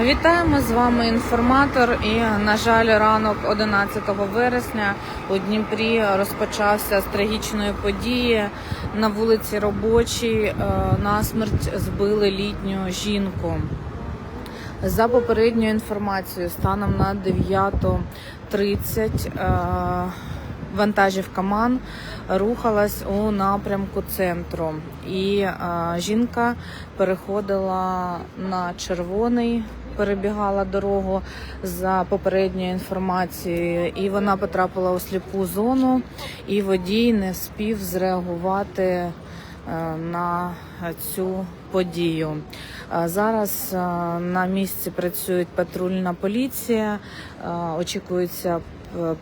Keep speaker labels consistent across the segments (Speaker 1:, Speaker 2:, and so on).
Speaker 1: Вітаємо з вами інформатор. І на жаль, ранок 11 вересня у Дніпрі розпочався з трагічної події на вулиці Робочій. е, Насмерть збили літню жінку. За попередньою інформацією, станом на 9.30 е, вантажівка МАН рухалась у напрямку центру, і е, жінка переходила на червоний. Перебігала дорогу за попередньою інформацією, і вона потрапила у сліпу зону, і водій не спів зреагувати е, на цю подію. Е, Зараз е, на місці працює патрульна поліція. Очікується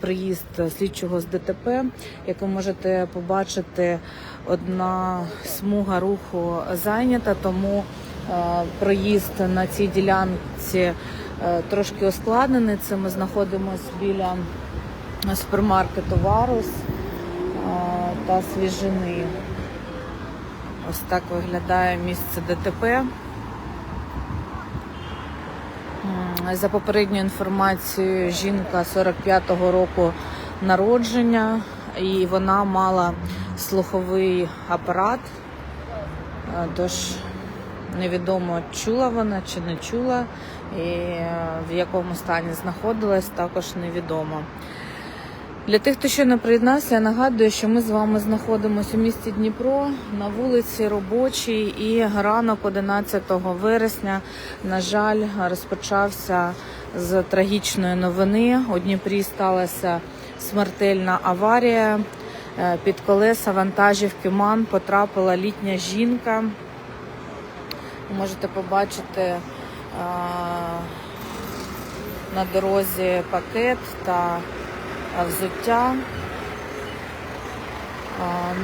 Speaker 1: приїзд слідчого з ДТП. Як ви можете побачити, одна смуга руху зайнята, тому проїзд на цій ділянці е, трошки ускладнений. Це ми знаходимося біля супермаркету Варус е, та свіжини. Ось так виглядає місце ДТП. За попередньою інформацією, жінка 45-го року народження, і вона мала слуховий апарат. Е, Тож невідомо, чула вона чи не чула, і е, в якому стані знаходилась, також невідомо. Для тих, хто ще не приєднався, я нагадую, що ми з вами знаходимося у місті Дніпро на вулиці Робочій і ранок 11 вересня, на жаль, розпочався з трагічної новини. У Дніпрі сталася смертельна аварія. Е, Під колеса вантажівки МАН потрапила літня жінка. Можете побачити е, на дорозі пакет та взуття.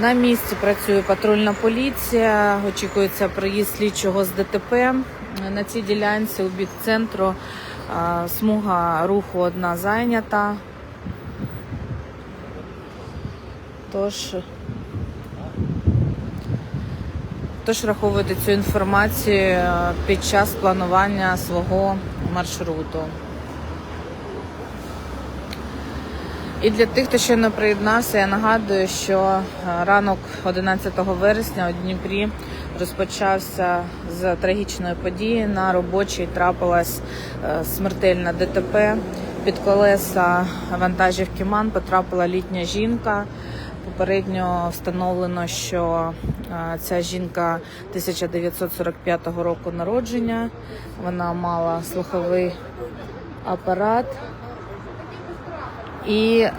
Speaker 1: На місці працює патрульна поліція, очікується приїзд слідчого з ДТП. На цій ділянці у бік центру смуга руху одна зайнята. Тож, тож раховуйте цю інформацію е, під час планування свого маршруту. І для тих, хто ще не приєднався, я нагадую, що е, ранок 11 вересня у Дніпрі розпочався з трагічної події. На робочій трапилась е, смертельна ДТП. Під колеса вантажівки МАН потрапила літня жінка. Попередньо встановлено, що е, ця жінка 1945 року народження. Вона мала слуховий апарат. І е,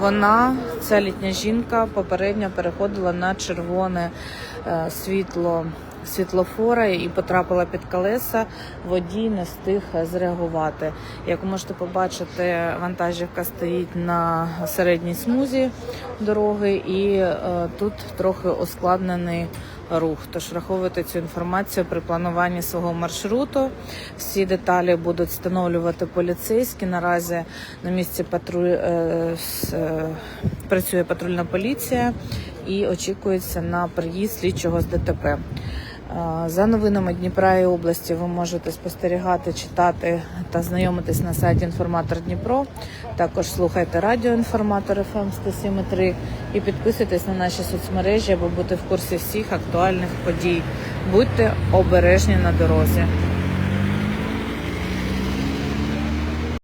Speaker 1: вона, ця літня жінка, попередньо переходила на червоне е, світло світлофора і потрапила під колеса. Водій не встиг зреагувати. Як можете побачити, вантажівка стоїть на середній смузі дороги, і е, тут трохи ускладнений рух. Тож враховуйте цю інформацію при плануванні свого маршруту. Всі деталі будуть встановлювати поліцейські. Наразі на місці патруль е, е, працює патрульна поліція і очікується на приїзд слідчого з ДТП. За новинами Дніпра і області ви можете спостерігати, читати та знайомитись на сайті Інформатор Дніпро. Також слухайте радіо Інформатор ФМ 107.3 і підписуйтесь на наші соцмережі, аби бути в курсі всіх актуальних подій. Будьте обережні на дорозі.